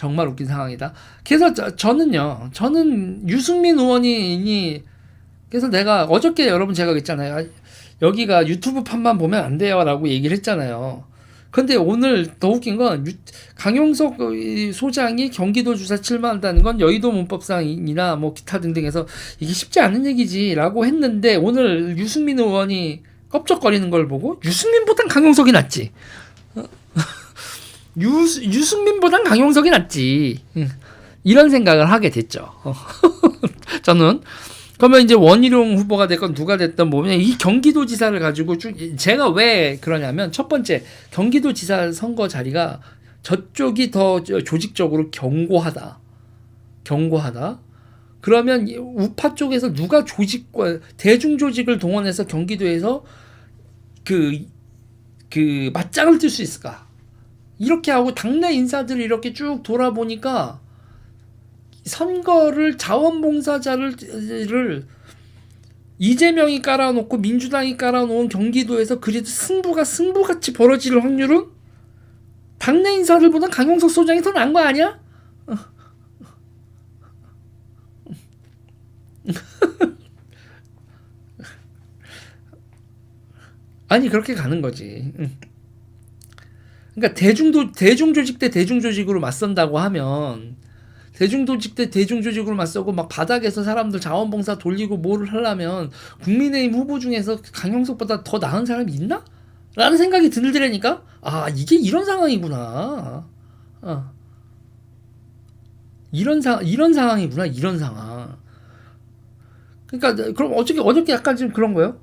정말 웃긴 상황이다. 그래서 저, 저는요, 저는 유승민 의원이 그래서 내가 어저께 여러분 제가 그랬잖아요. 아, 여기가 유튜브 판만 보면 안 돼요라고 얘기를 했잖아요. 근데 오늘 더 웃긴 건 유- 강용석 이 소장이 경기도 주사 출마한다는 건 여의도 문법상이나 뭐 기타 등등해서 이게 쉽지 않은 얘기지라고 했는데 오늘 유승민 의원이 껍적거리는 걸 보고 유승민보단 강용석이 낫지. 어? 유 유승민보단 강용석이 낫지. 응. 이런 생각을 하게 됐죠. 어. 저는 그러면 이제 원희룡 후보가 됐건 누가 됐든 보면 이 경기도지사를 가지고 쭉 제가 왜 그러냐면 첫 번째 경기도지사 선거 자리가 저쪽이 더 조직적으로 견고하다. 견고하다. 그러면 이 우파 쪽에서 누가 조직과 대중 조직을 동원해서 경기도에서 그, 그 맞짱을 뜰 수 있을까? 이렇게 하고 당내 인사들이 이렇게 쭉 돌아보니까 선거를 자원봉사자를 이재명이 깔아놓고 민주당이 깔아놓은 경기도에서 그래도 승부가 승부같이 벌어질 확률은 당내 인사들보다 강용석 소장이 더 나은 거 아니야? 아니 그렇게 가는 거지. 응. 그러니까 대중도 대중 조직 대 대중 조직으로 맞선다고 하면 대중 조직 대 대중 조직으로 맞서고 막 바닥에서 사람들 자원봉사 돌리고 뭐를 하려면 국민의힘 후보 중에서 강영석보다 더 나은 사람이 있나? 라는 생각이 들더라니까 아 이게 이런 상황이구나. 어. 이런 상 이런 상황이구나 이런 상황. 그러니까 그럼 어저께 어저께 약간 좀 그런 거요.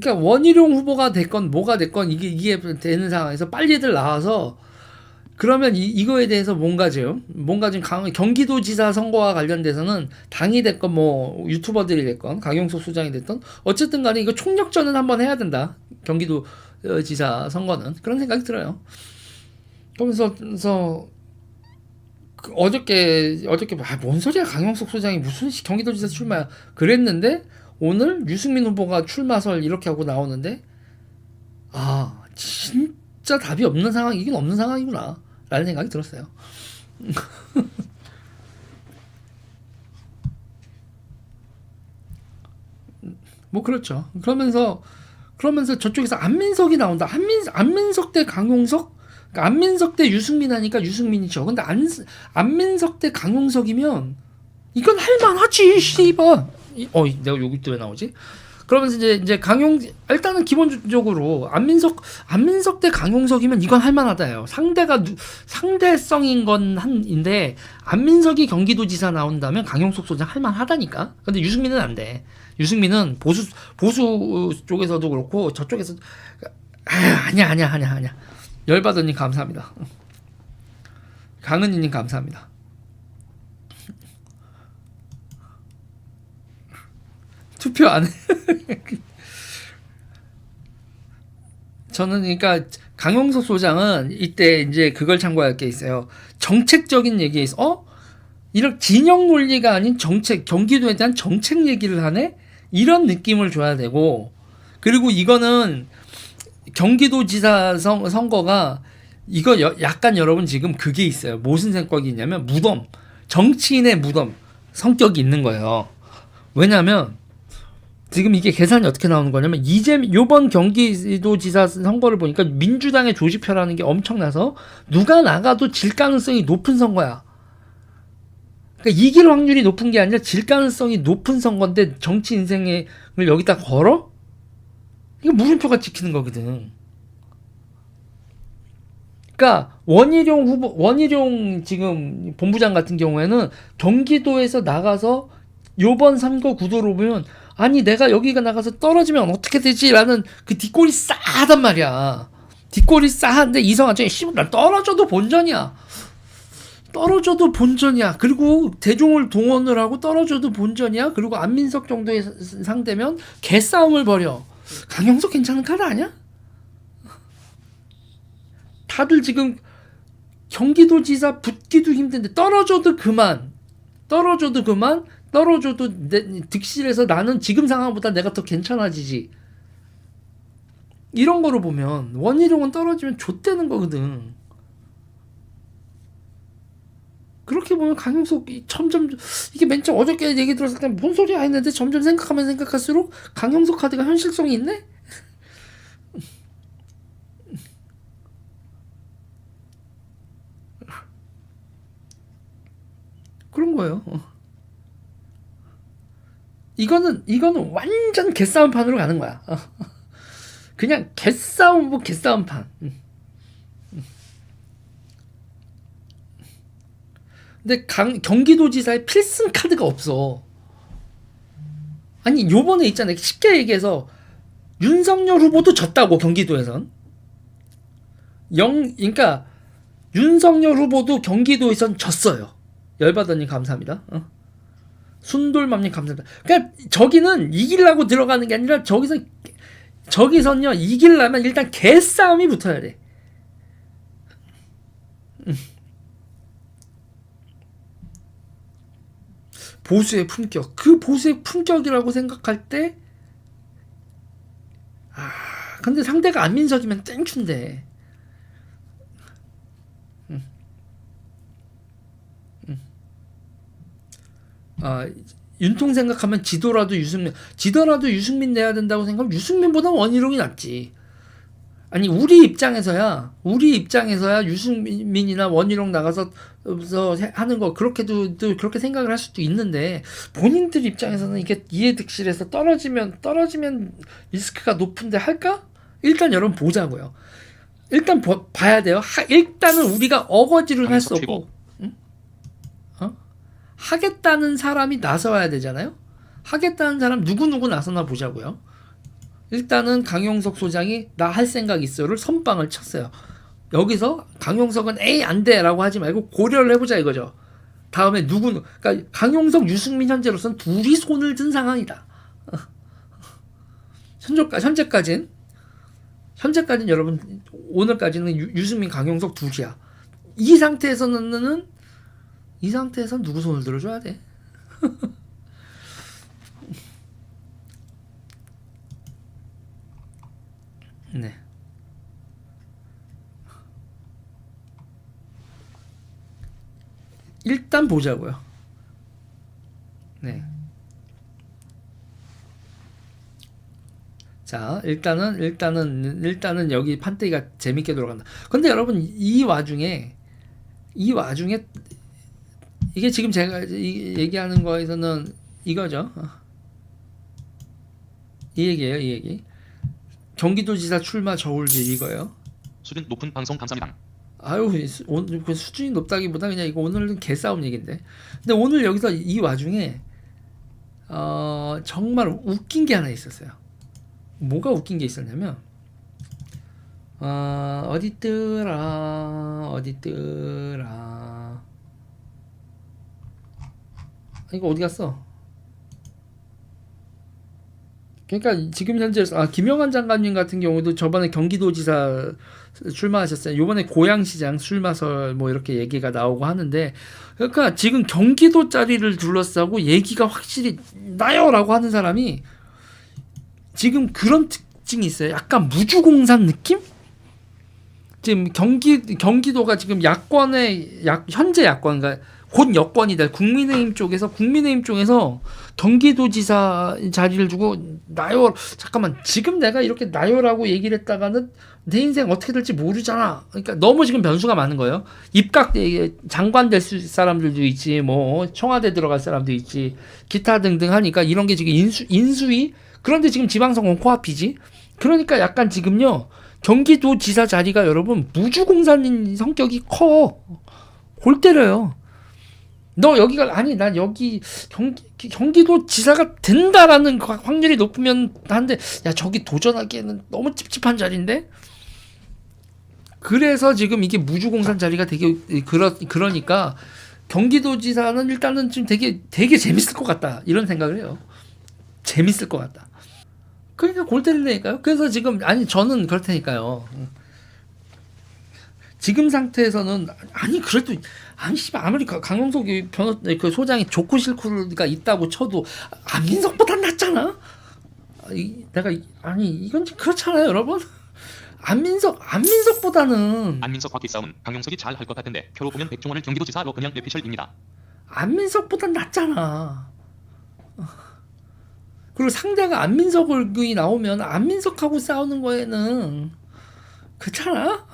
그러니까 원희룡 후보가 됐건 뭐가 됐건 이게 이게 되는 상황에서 빨리들 나와서 그러면 이, 이거에 대해서 뭔가 좀 뭔가 좀 강, 경기도지사 선거와 관련돼서는 당이 됐건 뭐 유튜버들이 됐건 강용석 소장이 됐던 어쨌든 간에 이거 총력전은 한번 해야 된다. 경기도 어, 지사 선거는. 그런 생각이 들어요. 그러면서 그 어저께 어저께 아, 뭔 소리야. 강용석 소장이 무슨 시- 경기도지사 출마야 그랬는데 오늘 유승민 후보가 출마설 이렇게 하고 나오는데 아 진짜 답이 없는 상황이긴 없는 상황이구나 라는 생각이 들었어요. 뭐 그렇죠. 그러면서 그러면서 저쪽에서 안민석이 나온다. 안민 안민석 대 강용석. 그러니까 안민석 대 유승민 하니까 유승민이죠. 근데 안 안민석 대 강용석이면 이건 할만하지 씨발. 이- 어 내가 여기 또 왜 나오지? 그러면서 이제 이제 강용 일단은 기본적으로 안민석 안민석 대 강용석이면 이건 할만하다요. 상대가 누, 상대성인 건 한인데 안민석이 경기도지사 나온다면 강용석 소장 할만하다니까. 근데 유승민은 안 돼. 유승민은 보수 보수 쪽에서도 그렇고 저쪽에서 아, 아니야 아니야 아니야 아니야. 열받으니 감사합니다. 강은희님 감사합니다. 투표 안 해. 저는 그러니까 강용석 소장은 이때 이제 그걸 참고할 게 있어요. 정책적인 얘기에 있어. 어? 이런 진영 논리가 아닌 정책, 경기도에 대한 정책 얘기를 하네? 이런 느낌을 줘야 되고, 그리고 이거는 경기도지사 선, 선거가 이거 여- 약간 여러분 지금 그게 있어요. 무슨 생각이 있냐면 무덤, 정치인의 무덤 성격이 있는 거예요. 왜냐하면 지금 이게 계산이 어떻게 나오는 거냐면 이재 요번 경기도지사 선거를 보니까 민주당의 조직표라는 게 엄청나서 누가 나가도 질 가능성이 높은 선거야. 그러니까 이길 확률이 높은 게 아니라 질 가능성이 높은 선거인데 정치 인생을 여기다 걸어? 이거 물음표가 찍히는 거거든. 그러니까 원희룡 후보 원희룡 지금 본부장 같은 경우에는 경기도에서 나가서 요번 선거 구도로 보면 아니 내가 여기가 나가서 떨어지면 어떻게 되지라는 그 뒷골이 싸하단 말이야. 뒷골이 싸한데 이성한 쟤 씨발 난 떨어져도 본전이야. 떨어져도 본전이야. 그리고 대중을 동원을 하고 떨어져도 본전이야. 그리고 안민석 정도의 사- 상대면 개싸움을 벌여. 강영석 괜찮은 카드 아니야? 다들 지금 경기도지사 붙기도 힘든데 떨어져도 그만. 떨어져도 그만. 떨어져도 내, 득실해서 나는 지금 상황보다 내가 더 괜찮아지지. 이런 거로 보면 원희룡은 떨어지면 좆되는 거거든. 그렇게 보면 강용석이 점점 이게 맨 처음 어저께 얘기 들었을 때 뭔 소리야 했는데 점점 생각하면 생각할수록 강용석 카드가 현실성이 있네. 그런 거예요. 어. 이거는 이거는 완전 개싸움판으로 가는 거야. 어. 그냥 개싸움 뭐 개싸움판. 음. 음. 근데 강, 경기도지사의 필승 카드가 없어. 아니 요번에 있잖아요. 쉽게 얘기해서 윤석열 후보도 졌다고 경기도에선. 영 그러니까 윤석열 후보도 경기도에선 졌어요. 열받았니 감사합니다. 어. 순돌맘님 감사합니다. 그러니까 저기는 이기려고 들어가는 게 아니라 저기서 저기선요 이기려면 일단 개싸움이 붙어야 돼. 음. 보수의 품격. 그 보수의 품격이라고 생각할 때, 아, 근데 상대가 안민석이면 땡춘데. 아, 윤통 생각하면 지도라도 유승민, 지도라도 유승민 내야 된다고 생각하면 유승민보다 원희룡이 낫지. 아니 우리 입장에서야 우리 입장에서야 유승민이나 원희룡 나가서 서 하는 거 그렇게도 또 그렇게 생각을 할 수도 있는데 본인들 입장에서는 이게 이해득실해서 떨어지면 떨어지면 리스크가 높은데 할까? 일단 여러분 보자고요. 일단 보, 봐야 돼요. 하, 일단은 우리가 어거지를 할수 없고 응? 어? 하겠다는 사람이 나서야 되잖아요. 하겠다는 사람 누구 누구 나서나 보자고요. 일단은 강용석 소장이 나 할 생각 있어를 선빵을 쳤어요. 여기서 강용석은 에이 안 돼라고 하지 말고 고려를 해보자 이거죠. 다음에 누구 그러니까 강용석 유승민 현재로서는 둘이 손을 든 상황이다. 현재까 현재까진 현재까지는 여러분 오늘까지는 유, 유승민 강용석 둘이야. 이 상태에서는 이 상태에서 누구 손을 들어줘야 돼? 네. 일단 보자고요. 네. 자, 일단은 일단은 일단은 여기 판때기가 재밌게 돌아간다. 근데 여러분 이 와중에 이 와중에 이게 지금 제가 이- 얘기하는 거에서는 이거죠. 이 얘기예요, 이 얘기. 경기도지사 출마 저울질 이거예요. 수준 높은 방송 감사합니다. 아유 오늘 그 수준이 높다기보다 그냥 이거 오늘은 개싸움 얘긴데. 근데 오늘 여기서 이 와중에 어 정말 웃긴 게 하나 있었어요. 뭐가 웃긴 게 있었냐면 어 어디더라 어디더라 이거 어디 갔어? 그러니까 지금 현재 아 김영환 장관님 같은 경우도 저번에 경기도지사 출마하셨어요. 요번에 고양시장 출마설 뭐 이렇게 얘기가 나오고 하는데 그러니까 지금 경기도 자리를 둘러싸고 얘기가 확실히 나요라고 하는 사람이 지금 그런 특징이 있어요. 약간 무주공산 느낌? 지금 경기 경기도가 지금 야권의 약 현재 야권 그러니까 곧 여권이다. 국민의힘 쪽에서 국민의힘 쪽에서 경기도지사 자리를 주고 나요. 잠깐만 지금 내가 이렇게 나요라고 얘기를 했다가는 내 인생 어떻게 될지 모르잖아. 그러니까 너무 지금 변수가 많은 거예요. 입각 예, 장관 될 수- 사람들도 있지, 뭐 청와대 들어갈 사람도 있지, 기타 등등 하니까 이런 게 지금 인수 인수위 그런데 지금 지방선거 코앞이지. 그러니까 약간 지금요 경기도지사 자리가 여러분 무주공산인 성격이 커. 골 때려요. 너 여기가 아니 난 여기 경기 경기도 지사가 된다라는 그 확률이 높으면 한데 야 저기 도전하기에는 너무 찝찝한 자리인데? 그래서 지금 이게 무주공산 자리가 되게 그러 그러니까 경기도지사는 일단은 지금 되게 되게 재밌을 것 같다. 이런 생각을 해요. 재밌을 것 같다. 그러니까 골 때린다니까요. 그래서 지금 아니 저는 그렇다니까요. 지금 상태에서는 아니 그래도 아니 씨발 아무리 가- 강용석 이 변호 그 소장이 좋고 싫고가 있다고 쳐도 안민석보다 낫잖아. 아, 이, 내가 이- 아니 이건 좀 그렇잖아요, 여러분. 안민석 안민석보다는 안민석 바퀴 싸움은 강용석이 잘 할 것 같은데 표로 보면 백종원을 경기도지사로 그냥 뇌피셜입니다. 안민석보다 낫잖아. 그리고 상대가 안민석이 나오면 안민석하고 싸우는 거에는 그렇잖아.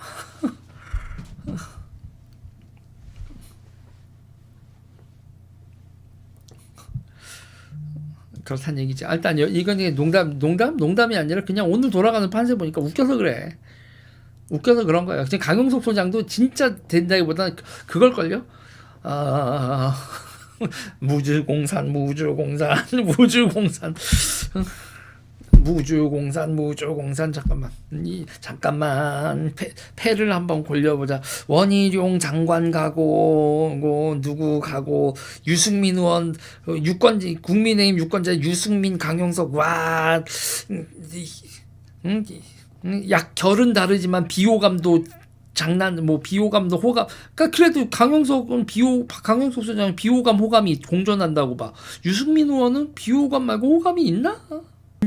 그렇다는 얘기지. 아, 일단 여- 이건 농담, 농담, 농담이 아니라 그냥 오늘 돌아가는 판세 보니까 웃겨서 그래. 웃겨서 그런 거야. 지금 강용석 소장도 진짜 된다기보다는 그- 그걸 걸요. 아, 무주공산, 무주공산, 무주공산, 무주공산, 무주공산. 잠깐만, 이 잠깐만. 패, 패를 한번 골려보자. 원희룡 장관 가고, 뭐 누구 가고, 유승민 의원, 어, 유권지 국민의힘 유권자 유승민, 강용석. 와, 음, 이- 음, 이- 음, 약 결은 다르지만 비호감도 장난 뭐 비호감도 호감. 그러니까 그래도 강용석은 비호 강용석 소장은 비호감 호감이 공존한다고 봐. 유승민 의원은 비호감 말고 호감이 있나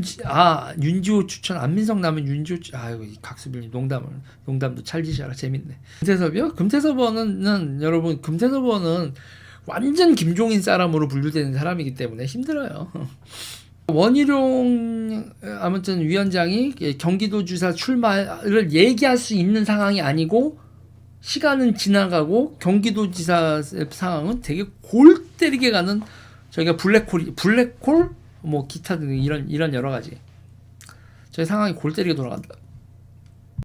윤지- 아 윤지호 추천 안민석 나면 윤지호 추- 아유 이 각수빌님 농담을 농담도 찰지셔라. 재밌네. 금태섭이요? 금태섭 의원은 여러분 금태섭 의원은 완전 김종인 사람으로 분류되는 사람이기 때문에 힘들어요. 원희룡 아무튼 위원장이 경기도지사 출마를 얘기할 수 있는 상황이 아니고 시간은 지나가고 경기도 지사 상황은 되게 골 때리게 가는 저희가 블랙홀이 블랙홀 뭐 기타 등 이런 이런 여러 가지 저희 상황이 골 때리게 돌아간다.